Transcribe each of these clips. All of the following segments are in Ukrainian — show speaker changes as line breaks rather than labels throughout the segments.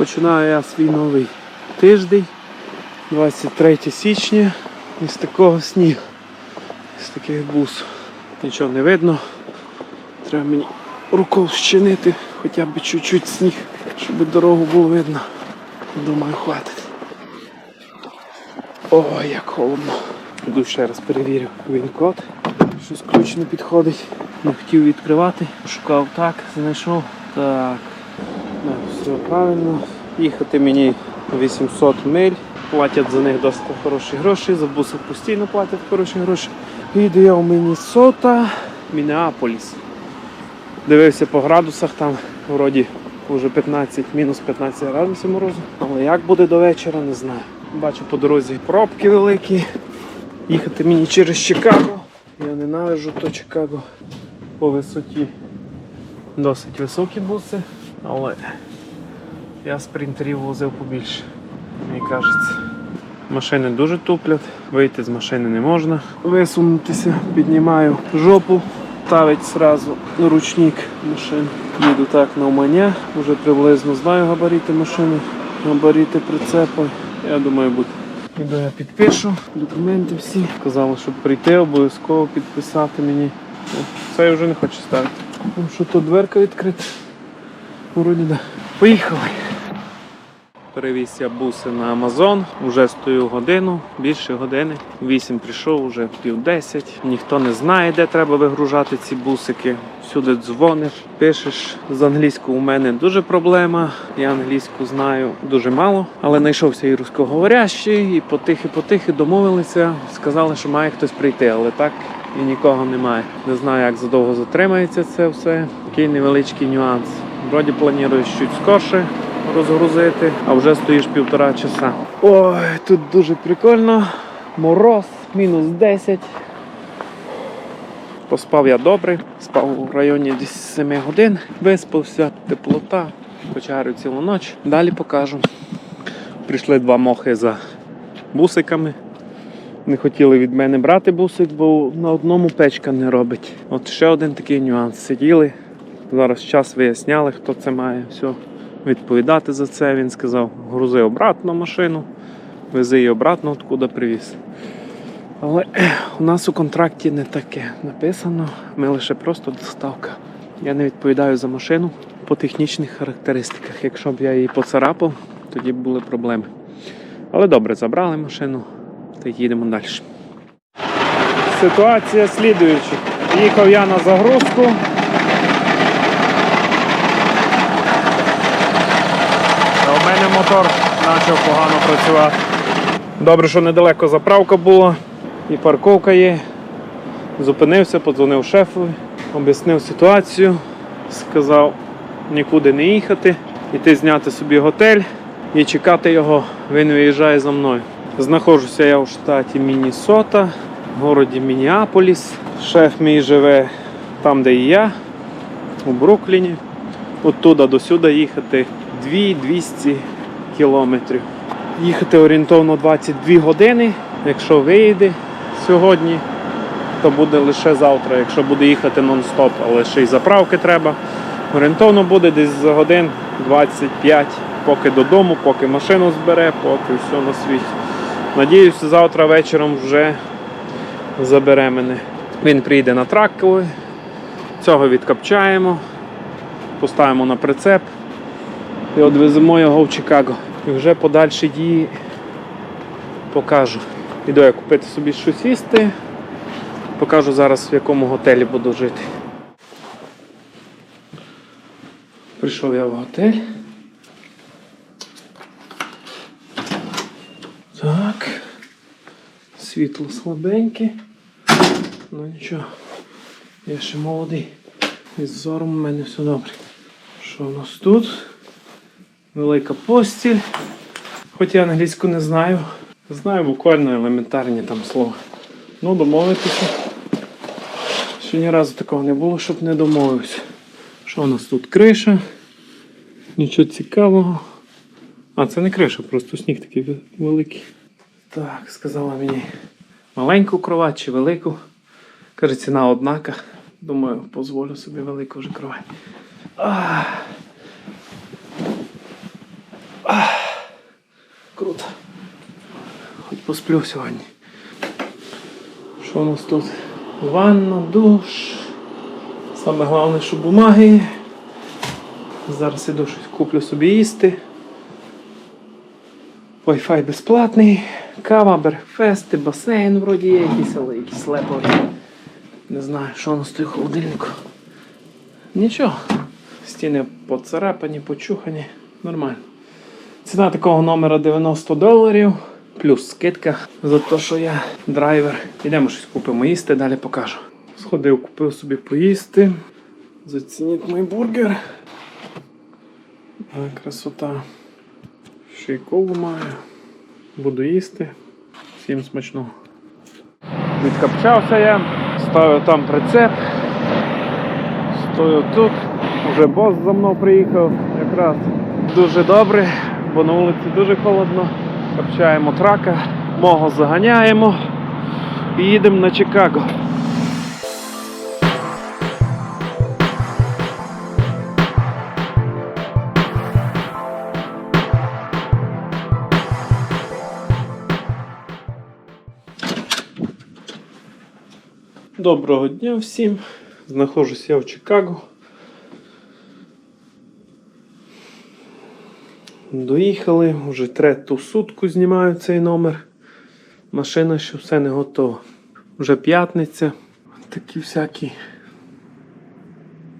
Починаю я свій новий тиждень, 23 січня, із такого снігу, з таких бус. Нічого не видно. Треба мені рукою щинити хоча б чуть-чуть сніг, щоб дорогу було видно. Думаю, хватить. Ой, як холодно. Іду ще раз перевірю він-код. Щось ключ не підходить. Не хотів відкривати. Шукав так, знайшов. Так. Все правильно. Їхати мені 800 миль. Платять за них досить хороші гроші, за буси постійно платять хороші гроші. Їду я в Міннесота, Мінеаполіс. Дивився по градусах, там вроді вже 15, мінус 15 градусів морозу. Але як буде до вечора, не знаю. Бачу по дорозі пробки великі. Їхати мені через Чикаго. Я ненавижу то Чикаго по висоті. Досить високі буси, але я спринтерів возив побільше, мені кажеться. Машини дуже туплять, вийти з машини не можна. Висунутися, піднімаю жопу, ставить сразу ручник машини. Їду так на умання, вже приблизно знаю габарити машини, габарити прицепу. Я думаю, буде. Іду я підпишу, документи всі. Казали, щоб прийти, обов'язково підписати мені. Це я вже не хочу ставити. Що тут дверка відкрита. Вроді да. Поїхали. Перевіз я буси на Амазон, вже стою годину, більше години. Вісім прийшов, вже пів десять. Ніхто не знає, де треба вигружати ці бусики. Всюди дзвониш, пишеш. З англійською у мене дуже проблема. Я англійську знаю дуже мало, але знайшовся і русскоговорящий, і потихи-потихи домовилися. Сказали, що має хтось прийти, але так і нікого немає. Не знаю, як задовго затримається це все. Такий невеличкий нюанс. Вроді плануєш чуть скорше розгрузити, а вже стоїш півтора часа. Ой, тут дуже прикольно. Мороз, мінус 10. Поспав я добре, спав у районі десь 7 годин, виспався, теплота, почарю цілу ніч. Далі покажу. Прийшли два мохи за бусиками. Не хотіли від мене брати бусик, бо на одному печка не робить. От ще один такий нюанс. Сиділи, зараз час виясняли, хто це має. Все, відповідати за це. Він сказав, грузи обратно машину, вези її обратно, откуда привіз. Але у нас у контракті не таке написано. Ми лише просто доставка. Я не відповідаю за машину по технічних характеристиках. Якщо б я її поцарапав, тоді б були проблеми. Але добре, забрали машину та їдемо далі. Ситуація слідуюча. Їхав я на загрузку. А у мене мотор почав погано працювати. Добре, що недалеко заправка була і парковка є. Зупинився, подзвонив шефу, об'яснив ситуацію, сказав нікуди не їхати, іти зняти собі готель і чекати його. Він виїжджає за мною. Знаходжуся я в штаті Міннесота, в городі Мініаполіс. Шеф мій живе там, де і я, у Брукліні. Оттуда до сюди їхати 2-200 кілометрів. Їхати орієнтовно 22 години. Якщо виїде сьогодні, то буде лише завтра. Якщо буде їхати нон-стоп, але ще й заправки треба. Орієнтовно буде десь за годин 25, поки додому, поки машину збере, поки все на світі. Надіюся, завтра вечором вже забере мене. Він прийде на тракковий, цього відкапчаємо, поставимо на прицеп і відвеземо його в Чикаго. І вже подальші дії покажу. Іду я купити собі щось їсти. Покажу зараз в якому готелі буду жити. Прийшов я в готель. Так. Світло слабеньке. Ну нічого. Я ще молодий. Із зором у мене все добре. Що у нас тут? Велика постіль. Хоч я англійську не знаю. Знаю буквально елементарні там слова. Ну, домовитися. Ще ні разу такого не було, щоб не домовився. Що у нас тут? Криша. Нічого цікавого. А, це не криша, просто сніг такий великий. Так, сказала мені маленьку кровать чи велику. Каже, ціна однака. Думаю, дозволю собі велику вже кровать. Ах. Круто. Хоч посплю сьогодні. Що у нас тут? Ванна, душ. Саме головне, що бумаги. Зараз іду щось куплю собі їсти. Wi-Fi безплатний, кава, брекфести, басейн вроді є якийсь, але якийсь леповий. Не знаю, що у нас тут холодильнику. Нічого. Стіни поцарапані, почухані. Нормально. Ціна такого номера 90 доларів. Плюс скидка за те, що я драйвер. Йдемо щось купимо їсти, далі покажу. Сходив, купив собі поїсти. Зацініть мій бургер. А, красота. Ще й колу маю. Буду їсти. Всім смачного. Відкопчався я, ставив там прицеп. Стою тут. Уже бос за мною приїхав якраз дуже добре, бо на вулиці дуже холодно. Копчаємо трака, мого заганяємо і їдемо на Чикаго. Доброго дня всім. Знаходжуся я в Чикаго. Доїхали, вже третю сутку знімаю цей номер. Машина ще все не готова. Вже п'ятниця. Такі всякі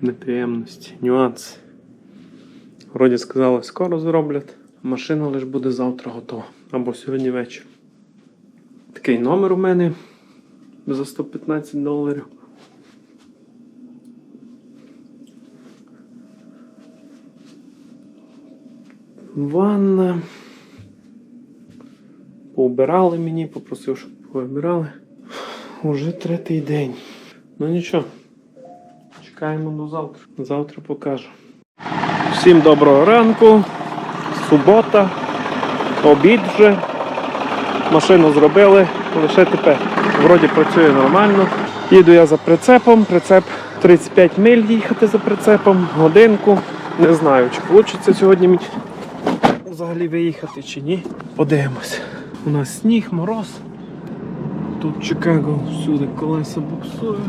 неприємності, нюанси. Вроді сказали, скоро зроблять. Машина лише буде завтра готова. Або сьогодні вечір. Такий номер у мене за 115 доларів. Ванна. Поубирали мені, попросив, щоб поубирали. Уже третій день. Ну нічого. Чекаємо до завтра. Завтра покажу. Всім доброго ранку. Субота. Обід вже. Машину зробили. Лише тепер. Вроді працює нормально. Їду я за прицепом. Прицеп 35 миль їхати за прицепом, годинку. Не знаю, чи вийде сьогодні взагалі виїхати чи ні. Подивимось. У нас сніг, мороз. Тут Чикаго всюди колеса буксують.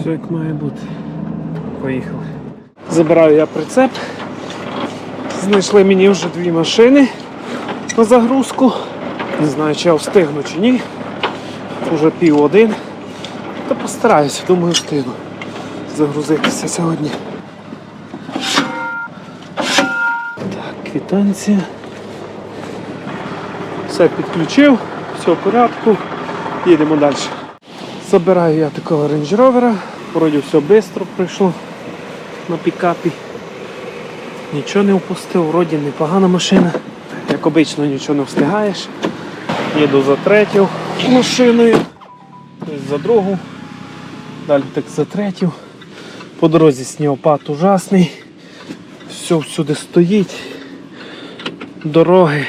Все як має бути. Поїхали. Забираю я прицеп. Знайшли мені вже дві машини на загрузку. Не знаю, чи я встигну чи ні. Уже пів один. Та постараюся, думаю, встигну загрузитися сьогодні. Так, квитанція. Все підключив, все в порядку. Їдемо далі. Забираю я такого Range Rover. Вроді все швидко пройшло на пікапі. Нічого не впустив, вроді непогана машина. Як обично нічого не встигаєш. Їду за третю машиною, тобто за другу, далі так за третю. По дорозі снігопад ужасний. Все всюди стоїть. Дороги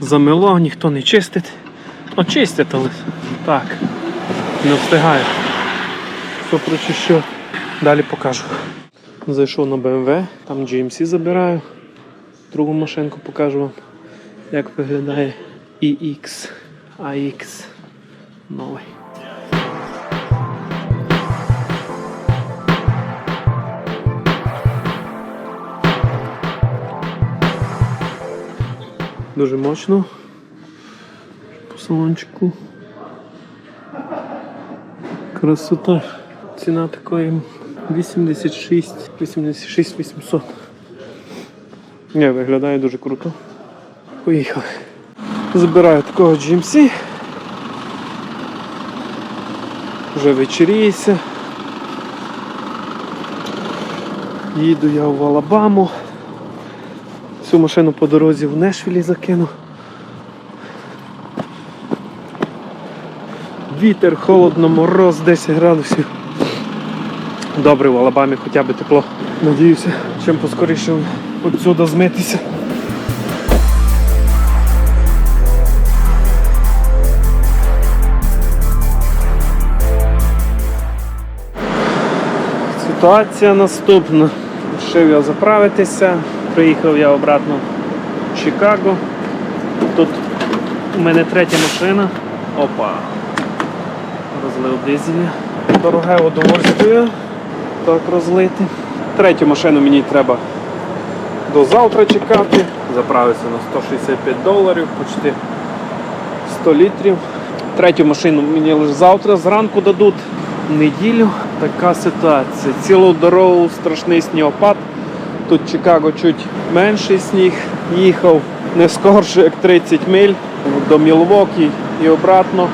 замело, ніхто не чистить. Ну, чистять, але так, не встигаю. Все прочищу. Далі покажу. Зайшов на BMW, там GMC забираю. Другу машинку покажу вам, як виглядає EX AX новий. Дуже мощно по салончику. Красота. Ціна такої 86, 86 800. Не, виглядає дуже круто. Поїхали. Забираю такого GMC. Вже вечеріється. Їду я в Алабаму. Цю машину по дорозі в Нешвілі закину. Вітер, холодно, мороз 10 градусів. Добре, в Алабамі хоча б тепло. Надіюся, чим поскоріше отсюди змитися. Ситуація наступна. Рішив я заправитися. Приїхав я обратно в Чикаго. Тут у мене третя машина. Опа. Розлив дизеля. Дороге удовольствие. Так розлити. Третю машину мені треба до завтра чекати. Заправився на 165 доларів, почти 100 літрів. Третю машину мені лише завтра зранку дадуть. Неділю така ситуація. Цілу дорогу страшний снігопад. Тут Чикаго чуть менший сніг. Їхав не скорше, як 30 миль до Мілвокі і обратно.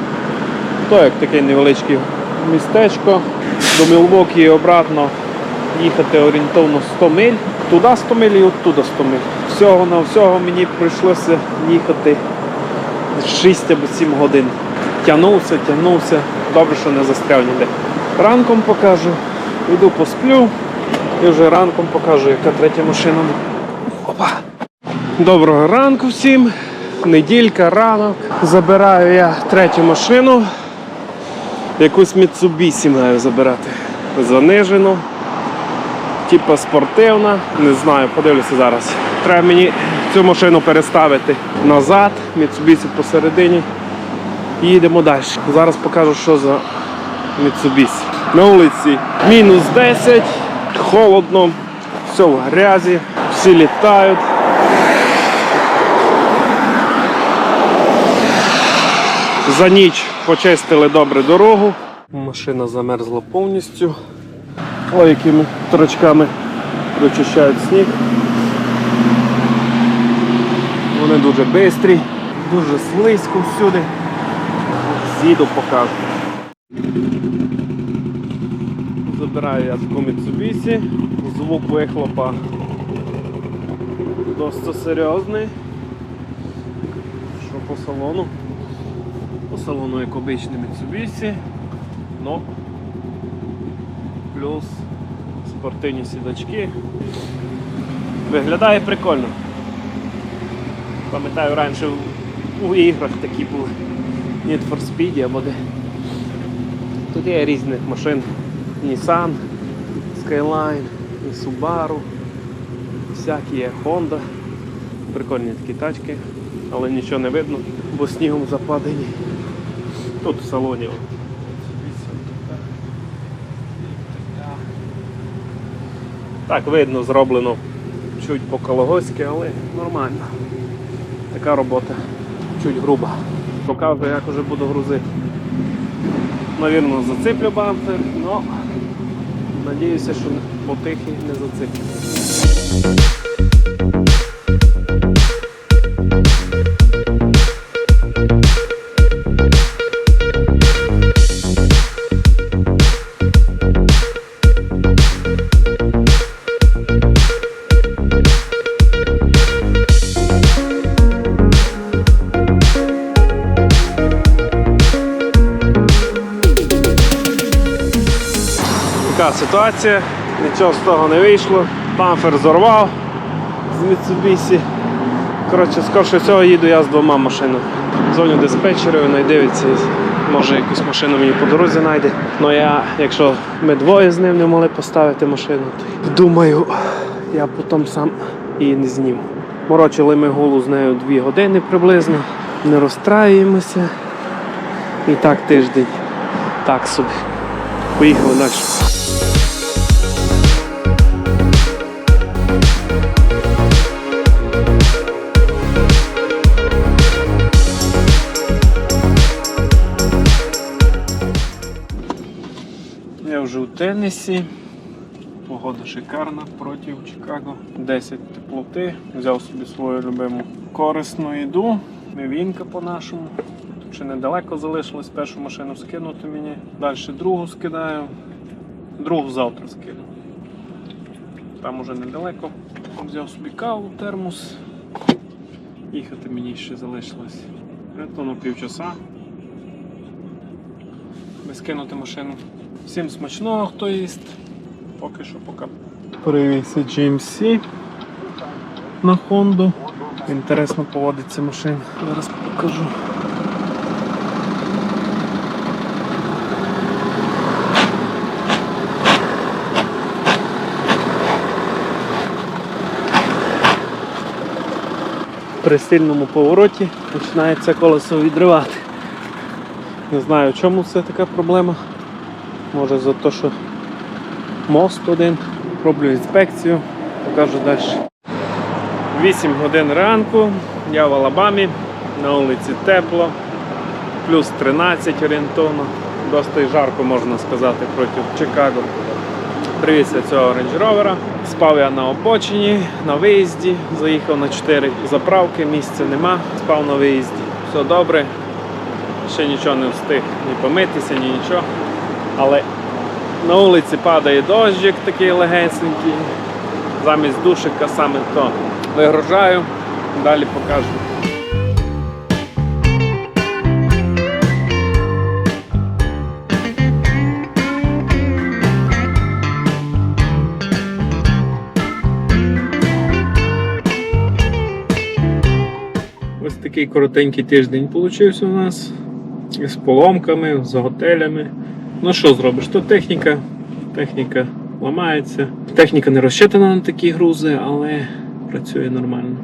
То як таке невеличке містечко. До Мілвокі і обратно їхати орієнтовно 100 миль. Туди 100 миль і оттуда 100 миль. Всього на всього мені прийшлося їхати 6 або 7 годин. Тягнувся, тягнувся. Добре, що не застряв ніде. Ранком покажу, йду посплю і вже ранком покажу, яка третя машина. Опа! Доброго ранку всім. Неділька, ранок. Забираю я третю машину. Якусь Mitsubishi маю забирати. Занижену. Типа спортивна. Не знаю, подивлюся зараз. Треба мені цю машину переставити назад, Mitsubishi посередині. І їдемо далі. Зараз покажу, що за Mitsubishi. На вулиці мінус 10, холодно, все в грязі, всі літають. За ніч почистили добре дорогу. Машина замерзла повністю. Ой, якими торочками прочищають сніг. Вони дуже швидкі, дуже слизько всюди. З'їду покажу. Забираю я таку Mitsubishi. Звук вихлопа досить серйозний. Що по салону? По салону як обичний Mitsubishi, но плюс спортивні сідачки. Виглядає прикольно. Пам'ятаю, раніше у іграх такі були Need for Speed або де. Тут є різних машин. Nissan, Skyline, і Subaru, всякі Honda. Прикольні такі тачки, але нічого не видно, бо снігом западені. Тут в салоні. Так видно, зроблено чуть по-кологоськи, але нормально. Така робота, чуть груба. Покажу, як уже буду грузити. Навірно, зациплю бампер, але надіюся, що потихи не зациплю. Ситуація, нічого з того не вийшло. Бамфер зорвав з Mitsubishi. Коротше, скорше всього їду я з двома машинами. Дзвоню диспетчеру, він дивиться, може якусь машину мені по дорозі знайде. Ну я, якщо ми двоє з ним не могли поставити машину, то думаю, я потім сам її не зніму. Морочили ми голу з нею дві години приблизно, не розстраюємося. І так тиждень. Так собі. Поїхали далі. Теннесі. Погода шикарна проти Чикаго. 10 теплоти. Взяв собі свою любиму корисну їду. Мівінка по-нашому. Тут ще недалеко залишилось першу машину скинути мені. Далі другу скидаю. Другу завтра скину. Там уже недалеко. Взяв собі каву, термос. Їхати мені ще залишилось. Рятону півчаса. Би скинути машину. Всім смачного, хто їсть. Поки що пока. Привівся GMC на Honda. Інтересно поводиться машина. Зараз покажу. при сильному повороті починає це колесо відривати. Не знаю, в чому це така проблема. Може за те, що мост один. Роблю інспекцію, покажу далі. 8 годин ранку, я в Алабамі, на вулиці тепло, плюс 13 орієнтовно. Досить жарко можна сказати проти Чикаго. Привіз я цього Range Rover. Спав я на обочині, на виїзді. Заїхав на 4 заправки, місця нема, спав на виїзді. Все добре. Ще нічого не встиг ні помитися, ні нічого. Але на вулиці падає дощик такий легесенький. Замість душика саме то. Вигружаю, далі покажу. Ось такий коротенький тиждень получився у нас. З поломками, з готелями. Ну що зробиш? То техніка, техніка ламається. Техніка не розчитана на такі грузи, але працює нормально.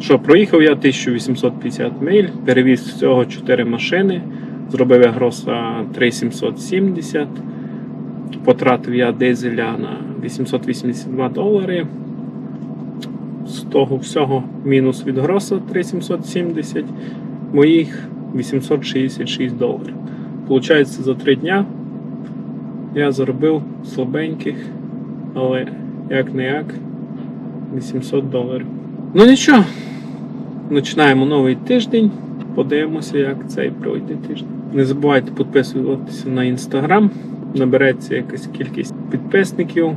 Що, проїхав я 1850 миль, перевіз всього 4 машини, зробив я гроса 3770, потратив я дизеля на 882 долари. З того всього мінус від гроса 3770, моїх 866 доларів. Получається, за 3 дня я заробив слабеньких, але як не як 800 доларів. Ну нічого, починаємо новий тиждень. Подивимося, як цей пройде тиждень. Не забувайте підписуватися на інстаграм. Набереться якась кількість підписників.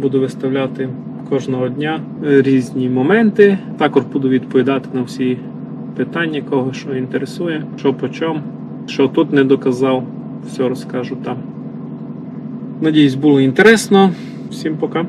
Буду виставляти кожного дня різні моменти. Також буду відповідати на всі питання, кого що інтересує, що по чому, що тут не доказав, все розкажу там. Надіюсь, було інтересно. Всім пока.